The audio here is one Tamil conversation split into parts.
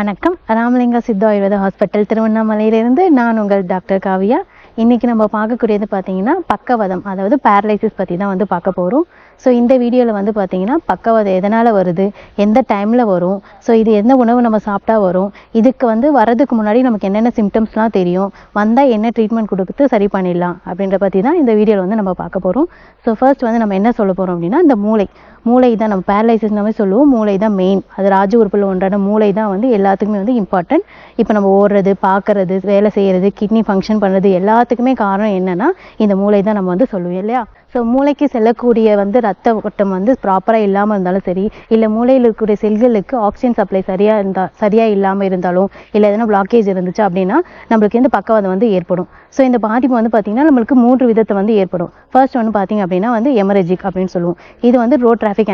வணக்கம். ராமலிங்கா சித்தா ஆயுர்வேத ஹாஸ்பிட்டல் திருவண்ணாமலையிலிருந்து நான் உங்கள் டாக்டர் காவியா. இன்றைக்கி நம்ம பார்க்கக்கூடியது பார்த்தீங்கன்னா பக்கவதம் அதாவது பேரலைசிஸ் பற்றி தான் வந்து பார்க்க போகிறோம் ஸோ இந்த வீடியோவில் வந்து பார்த்தீங்கன்னா பக்கவாதம் எதனால் வருது? எந்த டைமில் வரும்? ஸோ இது எந்த உணவு நம்ம சாப்பிட்டா வரும்? இதுக்கு வந்து வரதுக்கு முன்னாடி நமக்கு என்னென்ன சிம்டம்ஸ்லாம் தெரியும்? வந்தால் என்ன ட்ரீட்மெண்ட் கொடுத்து சரி பண்ணிடலாம்? அப்படின்ற பற்றி தான் இந்த வீடியோவில் வந்து நம்ம பார்க்க போகிறோம் ஸோ ஃபர்ஸ்ட் வந்து நம்ம என்ன சொல்ல போகிறோம் அப்படின்னா இந்த மூளை. மூளை தான் நம்ம பேரலைசிஸ்னாவே சொல்லுவோம். மூளை தான் மெயின் அது ராஜ உறுப்பில் ஒன்றான மூளை தான் வந்து எல்லாத்துக்குமே வந்து இம்பார்ட்டன்ட் இப்போ நம்ம ஓடுறது பார்க்குறது வேலை செய்கிறது கிட்னி ஃபங்க்ஷன் பண்ணுறது எல்லாத்துக்குமே காரணம் என்னென்னா இந்த மூளை தான் நம்ம வந்து சொல்லுவோம் இல்லையா? ஸோ மூளைக்கு செல்லக்கூடிய வந்து ரத்த ஓட்டம் வந்து ப்ராப்பராக இல்லாமல் இருந்தாலும் சரி இல்லை மூளையில் இருக்கக்கூடிய செல்களுக்கு ஆக்சிஜன் சப்ளை சரியாக இருந்தால் சரியாக இல்லாமல் இருந்தாலும் இல்லை எதனா பிளாக்கேஜ் இருந்துச்சு அப்படின்னா நம்மளுக்கு இந்த பக்கவாதம் வந்து ஏற்படும். ஸோ இந்த பாதிப்பு வந்து பார்த்திங்கன்னா நம்மளுக்கு மூன்று விதத்தை வந்து ஏற்படும். ஃபர்ஸ்ட் ஒன்று பார்த்திங்க அப்படின்னா வந்து எமரஜிக் அப்படின்னு சொல்லுவோம். இது வந்து ரோட் டிராஃபிக்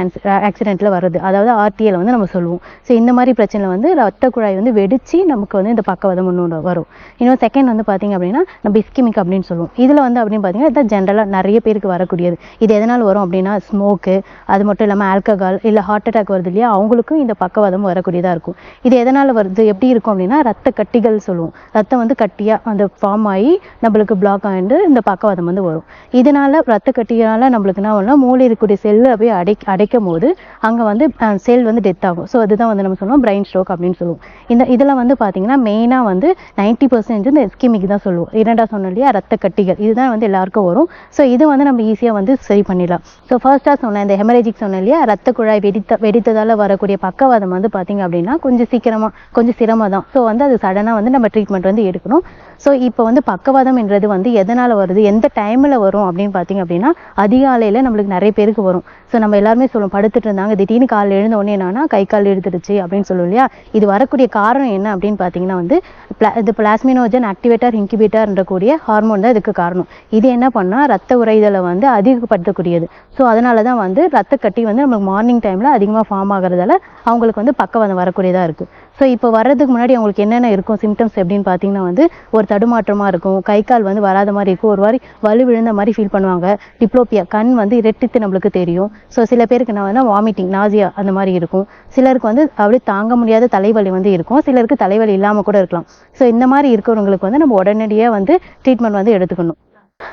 ஆக்சிடென்ட்டில் வருது அதாவது ஆர்டிஎல் வந்து நம்ம சொல்லுவோம். ஸோ இந்த மாதிரி பிரச்சனை வந்து ரத்த குழாய் வந்து வெடித்து நமக்கு வந்து இந்த பக்கவாதம் ஒன்று வரும். இன்னும் செகண்ட் வந்து பார்த்திங்க அப்படின்னா நம்ம இஸ்கிமிக் அப்படின்னு சொல்லுவோம். இதில் வந்து அப்படின்னு பார்த்தீங்கன்னா இதான் ஜென்ரலாக நிறைய பேருக்கு வர வரக்கூடியது இது எதனால் வரும் அப்படின்னா ஸ்மோக்கு அது மட்டும் இல்லாமல் ஆல்கஹால் இல்லை ஹார்ட் அட்டாக் வருது இல்லையா? அவங்களுக்கும் இந்த பக்கவாதம் வரக்கூடியதாக இருக்கும். இது எதனால் வருது? எப்படி இருக்கும் அப்படின்னா ரத்த கட்டிகள் சொல்லுவோம். ரத்தம் வந்து கட்டியாக அந்த ஃபார்ம் ஆகி நம்மளுக்கு பிளாக் ஆகிட்டு இந்த பக்கவாதம் வந்து வரும். இதனால் ரத்த கட்டியால் நம்மளுக்கு என்ன பண்ணலாம் மூளை இருக்கக்கூடிய செல்லில் போய் அடை அடைக்கும் போது அங்கே வந்து செல் வந்து டெத் ஆகும். ஸோ அதுதான் வந்து நம்ம சொல்லுவோம் பிரெயின் ஸ்ட்ரோக் அப்படின்னு சொல்லுவோம். இந்த இதில் வந்து பார்த்தீங்கன்னா மெயினாக வந்து நைன்ட்டி பர்சன்டேஜ் இந்த எஸ்கிமிக் தான் சொல்லுவோம். இரண்டா சொன்னோம் இல்லையா? ரத்த கட்டிகள். இதுதான் வந்து எல்லாருக்கும் வரும். ஸோ இது வந்து நம்ம ஈஸியாக வந்து சரி பண்ணிடலாம். ஸோ ஃபர்ஸ்ட்டாக சொன்னேன் இந்த ஹெமரேஜிக் சொன்னேன் இல்லையா? ரத்த குழாய் வெடித்த வெடித்ததால் வரக்கூடிய பக்கவாதம் வந்து பார்த்தீங்க அப்படின்னா கொஞ்சம் சீக்கிரமாக கொஞ்சம் சிரமம் தான். ஸோ வந்து அது சடனாக வந்து நம்ம ட்ரீட்மெண்ட் வந்து எடுக்கணும். ஸோ இப்போ வந்து பக்கவாதம்ன்றது வந்து எதனால் வருது? எந்த டைமில் வரும் அப்படின்னு பார்த்தீங்க அப்படின்னா அதிகாலையில் நம்மளுக்கு நிறைய பேருக்கு வரும். ஸோ நம்ம எல்லாருமே சொல்லுவோம் படுத்துட்டு இருந்தாங்க திடீர்னு காலில் எழுந்த உடனே என்னன்னா கை கால் எடுத்துருச்சு அப்படின்னு சொல்லுவோம் இல்லையா? இது வரக்கூடிய காரணம் என்ன அப்படின்னு பார்த்தீங்கன்னா வந்து பிளா இது பிளாஸ்மினோஜன் ஆக்டிவேட்டர் இன்குபேட்டர்ன்ற கூடிய ஹார்மோன் தான் இதுக்கு காரணம். இது என்ன பண்ணால் ரத்த உறைதலை வந்து அதிகப்படுத்தக்கூடியது. ஸோ அதனால தான் வந்து ரத்த கட்டி வந்து நம்மளுக்கு மார்னிங் டைமில் அதிகமாக ஃபார்ம் ஆகிறதால அவங்களுக்கு வந்து பக்கவாதம் வரக்கூடியதாக இருக்குது ஸோ இப்போ வர்றதுக்கு முன்னாடி அவங்களுக்கு என்னென்ன இருக்கும் சிம்டம்ஸ் எப்படின்னு பார்த்தீங்கன்னா வந்து ஒரு தடுமாற்றமாக இருக்கும் கை கால் வந்து வராத மாதிரி இருக்கும் ஒரு மாதிரி வலு விழுந்த மாதிரி ஃபீல் பண்ணுவாங்க. டிப்ளோப்பியா கண் வந்து இரட்டித்து நம்மளுக்கு தெரியும். ஸோ சில பேருக்கு என்ன வந்து வாமிட்டிங் நாசியா அந்த மாதிரி இருக்கும். சிலருக்கு வந்து அப்படியே தாங்க முடியாத தலைவலி வந்து இருக்கும். சிலருக்கு தலைவலி இல்லாமல் கூட இருக்கலாம். ஸோ இந்த மாதிரி இருக்கிறவங்களுக்கு வந்து நம்ம உடனடியாக வந்து ட்ரீட்மெண்ட் வந்து எடுத்துக்கணும்.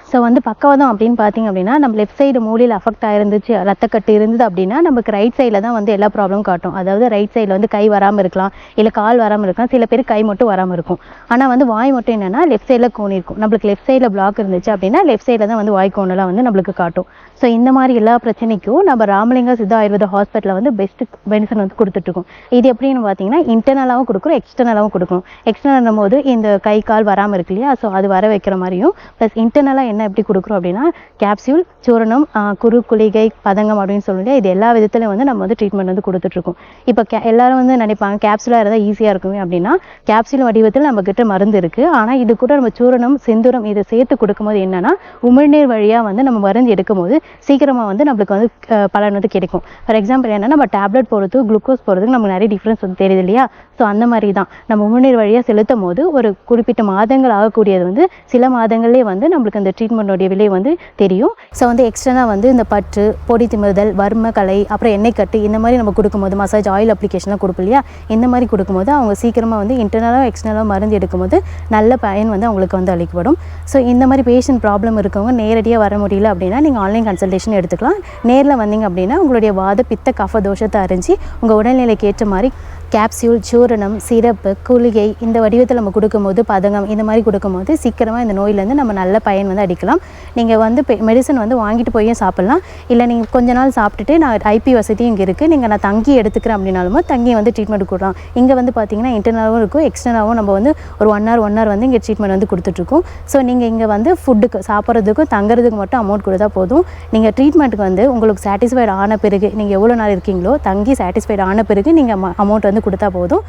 ஸோ வந்து பக்கவாதம் அப்படின்னு பார்த்தீங்க அப்படின்னா நம்ம லெஃப்ட் சைடு மூலையில் அஃபெக்ட் ஆயிருந்துச்சு ரத்தக்கட்டு இருந்தது அப்படின்னா நமக்கு ரைட் சைடில் தான் வந்து எல்லா ப்ராப்ளமும் காட்டும். அதாவது ரைட் சைடில் வந்து கை வராமல் இருக்கலாம் இல்லை கால் வராமல் இருக்கலாம் சில பேர் கை மட்டும் வராமல் இருக்கும். ஆனால் வந்து வாய் மட்டும் என்னென்னா லெஃப்ட் சைடில் கோணி இருக்கும். நம்மளுக்கு லெஃப்ட் சைடில் பிளாக் இருந்துச்சு அப்படின்னா லெஃப்ட் சைடில் தான் வந்து வாய் கோணலாம் வந்து நம்மளுக்கு காட்டும். ஸோ இந்த மாதிரி எல்லா பிரச்சனைக்கும் நம்ம ராமலிங்க சித்தா ஆயுர்வேத ஹாஸ்பிட்டலில் வந்து பெஸ்ட் மெடிசன் வந்து கொடுத்துட்ருக்கோம் இது எப்படின்னு பார்த்தீங்கன்னா இன்டர்னலாகவும் கொடுக்குறோம் எக்ஸ்டர்னலாகவும் கொடுக்கணும் எக்ஸ்டர்னல் போது இந்த கை கால் வராமல் இருக்கு இல்லையா? ஸோ அது வர வைக்கிற மாதிரியும் ப்ளஸ் இன்டர்னல் ஃபைனலாக என்ன எப்படி கொடுக்குறோம் அப்படின்னா கேப்சியூல் சூரணம் குறு குரு குளிகை பதங்கம் அப்படின்னு சொல்லிட்டு இது எல்லா விதத்துலையும் வந்து நம்ம வந்து ட்ரீட்மெண்ட் வந்து கொடுத்துட்ருக்கோம். இப்போ கே எல்லாரும் வந்து நினைப்பாங்க கேப்சூலாக இருந்தால் ஈஸியாக இருக்குமே அப்படின்னா கேப்சூல் வடிவத்தில் நம்ம கிட்ட மருந்து இருக்குது ஆனால் இது கூட நம்ம சூரணம் செந்தூரம் இதை சேர்த்து கொடுக்கும்போது என்னன்னா உமிழ்நீர் வழியாக வந்து நம்ம மருந்து எடுக்கும்போது சீக்கிரமாக வந்து நம்மளுக்கு வந்து பலன் வந்து கிடைக்கும். ஃபார் எக்ஸாம்பிள் என்னன்னா நம்ம டேப்லெட் போடுறதுக்கு குளுக்கோஸ் போடுறதுக்கு நமக்கு நிறைய டிஃப்ரென்ஸ் வந்து தெரியுது இல்லையா? ஸோ அந்த மாதிரி தான் நம்ம உமிழ்நீர் வழியாக செலுத்தும் போது ஒரு குறிப்பிட்ட மாதங்கள் ஆகக்கூடியது வந்து சில மாதங்கள்லேயே வந்து நம்மளுக்கு அந்த ட்ரீட்மெண்ட்டோடைய விலை வந்து தெரியும். ஸோ வந்து எக்ஸ்ட்ரா வந்து இந்த பற்று பொடி திமிர்தல் வர்ம கலை அப்புறம் எண்ணெய் கட்டு இந்த மாதிரி நம்ம கொடுக்கும்போது மசாஜ் ஆயில் அப்ளிகேஷன்லாம் கொடுப்போம் இல்லையா? இந்த மாதிரி கொடுக்கும்போது அவங்க சீக்கிரமாக வந்து இன்டர்னலாக எக்ஸ்டர்னலாக மருந்து எடுக்கும்போது நல்ல பயன் வந்து அவங்களுக்கு வந்து அளிக்கப்படும். ஸோ இந்த மாதிரி பேஷண்ட் ப்ராப்ளம் இருக்கவங்க நேரடியாக வர முடியல அப்படின்னா நீங்கள் ஆன்லைன் கன்சல்டேஷன் எடுத்துக்கலாம். நேரில் வந்தீங்க அப்படின்னா உங்களுடைய வாத பித்த கஃப தோஷத்தை அறிஞ்சு உங்கள் உடல்நிலைக்கு ஏற்ற மாதிரி கேப்சியூல் சூரணம் சிரப்பு குளிகை இந்த வடிவத்தில் நம்ம கொடுக்கும்போது பதங்கம் இந்த மாதிரி கொடுக்கும்போது சீக்கிரமாக இந்த நோயிலேருந்து நம்ம நல்ல பயன் வந்து அடிக்கலாம். நீங்கள் வந்து மெடிசன் வந்து வாங்கிட்டு போயும் சாப்பிட்லாம். இல்லை நீங்கள் கொஞ்ச நாள் சாப்பிட்டுட்டு நான் ஐபி வசதியும் இங்கே இருக்குது நீங்கள் நான் தங்கி எடுத்துக்கிறேன் அப்படின்னாலுமோ தங்கி வந்து ட்ரீட்மெண்ட் கொடுக்கலாம். இங்கே வந்து பார்த்தீங்கன்னா இன்டர்னலாகவும் இருக்கும் எக்ஸ்டர்னலாகவும் நம்ம வந்து ஒரு ஒன் ஹவர் ஒன் ஹவர் வந்து இங்கே ட்ரீட்மெண்ட் வந்து கொடுத்துட்ருக்கோம். ஸோ நீங்கள் இங்கே வந்து ஃபுட்டுக்கு சாப்பிட்றதுக்கும் தங்குறதுக்கு மட்டும் அமௌண்ட் கொடுத்தா போதும். நீங்கள் ட்ரீட்மெண்ட்டுக்கு வந்து உங்களுக்கு சாட்டிஸ்ஃபைட் ஆன பிறகு நீங்கள் எவ்வளோ நாள் இருக்கீங்களோ தங்கி சாட்டிஸ்ஃபைட் ஆன பிறகு நீங்கள் அமௌண்ட் வந்து கொடுத்தா போதும்.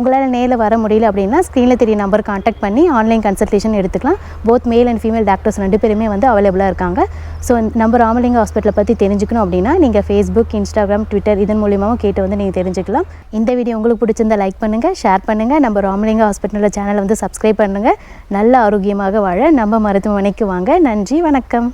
உங்களால் நேரில் வர முடியல அப்படின்னா ஸ்க்ரீனில் தெரிய நம்பர் காண்டாக்ட் பண்ணி ஆன்லைன் கன்சல்டேஷன் எடுத்துக்கலாம். Both male and female doctors ரெண்டு பேருமே வந்து அவைலபிளாக இருக்காங்க. ஸோ நம்ம ராமலிங்க ஹாஸ்பிட்டலை பற்றி தெரிஞ்சுக்கணும் அப்படின்னா நீங்கள் ஃபேஸ்புக் இன்ஸ்டாகிராம் ட்விட்டர் இதன் மூலியமாகவும் கேட்டு வந்து நீங்கள் தெரிஞ்சுக்கலாம். இந்த வீடியோ உங்களுக்கு பிடிச்சிருந்தா லைக் பண்ணுங்கள் ஷேர் பண்ணுங்கள் நம்ம ராமலிங்க ஹாஸ்பிட்டலோட சேனலை வந்து சப்ஸ்கிரைப் பண்ணுங்கள் நல்ல ஆரோக்கியமாக வாழ நம்ம மருத்துவமனைக்கு வாங்க. நன்றி வணக்கம்.